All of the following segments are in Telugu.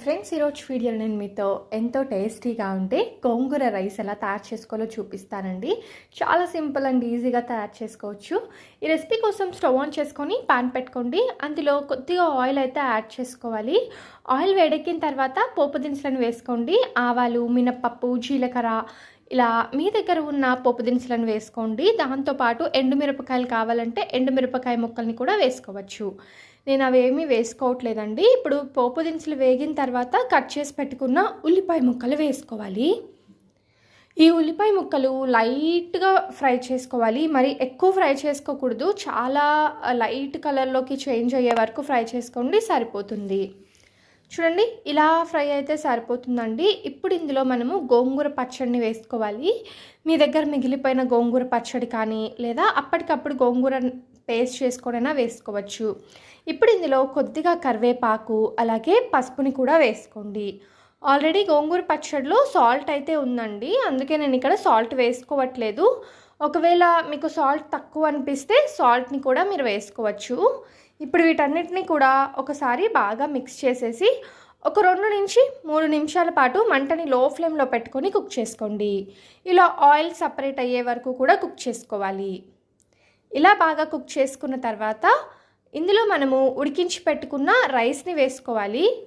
ఫ్రెండ్స్ ఈరోజు వీడియో నేను మీతో ఎంతో టేస్టీగా ఉంటే గోంగూర రైస్ ఎలా తయారు చేసుకోవాలో చూపిస్తానండి. చాలా సింపుల్ అండ్ ఈజీగా తయారు చేసుకోవచ్చు. ఈ రెసిపీ కోసం స్టవ్ ఆన్ చేసుకొని పాన్ పెట్టుకోండి. అందులో కొద్దిగా ఆయిల్ అయితే యాడ్ చేసుకోవాలి. ఆయిల్ వేడెక్కిన తర్వాత పోపు దినుసులను వేసుకోండి. ఆవాలు మినప్పప్పు జీలకర్ర ఇలా మీ దగ్గర ఉన్న పోపు దినుసులను వేసుకోండి. దాంతోపాటు ఎండుమిరపకాయలు కావాలంటే ఎండుమిరపకాయ ముక్కల్ని కూడా వేసుకోవచ్చు. నేను అవేమీ వేసుకోవట్లేదండి. ఇప్పుడు పోపు దినుసులు వేగిన తర్వాత కట్ చేసి పెట్టుకున్న ఉల్లిపాయ ముక్కలు వేసుకోవాలి. ఈ ఉల్లిపాయ ముక్కలు లైట్గా ఫ్రై చేసుకోవాలి. మరి ఎక్కువ ఫ్రై చేసుకోకూడదు. చాలా లైట్ కలర్లోకి చేంజ్ అయ్యే వరకు ఫ్రై చేసుకోండి సరిపోతుంది. చూడండి ఇలా ఫ్రై అయితే సరిపోతుందండి. ఇప్పుడు ఇందులో మనము గోంగూర పచ్చడిని వేసుకోవాలి. మీ దగ్గర మిగిలిపోయిన గోంగూర పచ్చడి కానీ లేదా అప్పటికప్పుడు గోంగూర పేస్ట్ చేసుకొనైనా వేసుకోవచ్చు. ఇప్పుడు ఇందులో కొద్దిగా కరివేపాకు అలాగే పసుపుని కూడా వేసుకోండి. ఆల్రెడీ గోంగూర పచ్చడిలో సాల్ట్ అయితే ఉందండి. అందుకే నేను ఇక్కడ సాల్ట్ వేసుకోవట్లేదు. ఒకవేళ మీకు సాల్ట్ తక్కువ అనిపిస్తే సాల్ట్ని కూడా మీరు వేసుకోవచ్చు. ఇప్పుడు వీటన్నిటిని కూడా ఒకసారి బాగా మిక్స్ చేసేసి ఒక రెండు నుంచి మూడు నిమిషాల పాటు మంటని లో ఫ్లేమ్లో పెట్టుకొని కుక్ చేసుకోండి. ఇలా ఆయిల్ సపరేట్ అయ్యే వరకు కూడా కుక్ చేసుకోవాలి. ఇలా బాగా కుక్ చేసుకున్న తర్వాత ఇందులో మనము ఉడికించి పెట్టుకున్న రైస్ని వేసుకోవాలి.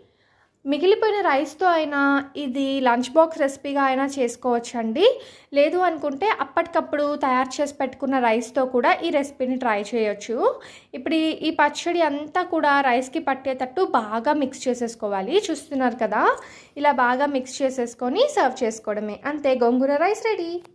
మిగిలిపోయిన రైస్తో అయినా ఇది లంచ్ బాక్స్ రెసిపీగా అయినా చేసుకోవచ్చండి. లేదు అనుకుంటే అప్పటికప్పుడు తయారు చేసి పెట్టుకున్న రైస్తో కూడా ఈ రెసిపీని ట్రై చేయొచ్చు. ఇప్పుడు ఈ పచ్చడి అంతా కూడా రైస్కి పట్టేటట్టు బాగా మిక్స్ చేసేసుకోవాలి. చూస్తున్నారు కదా? ఇలా బాగా మిక్స్ చేసేసుకొని సర్వ్ చేసుకోవడమే. అంతే గోంగూర రైస్ రెడీ.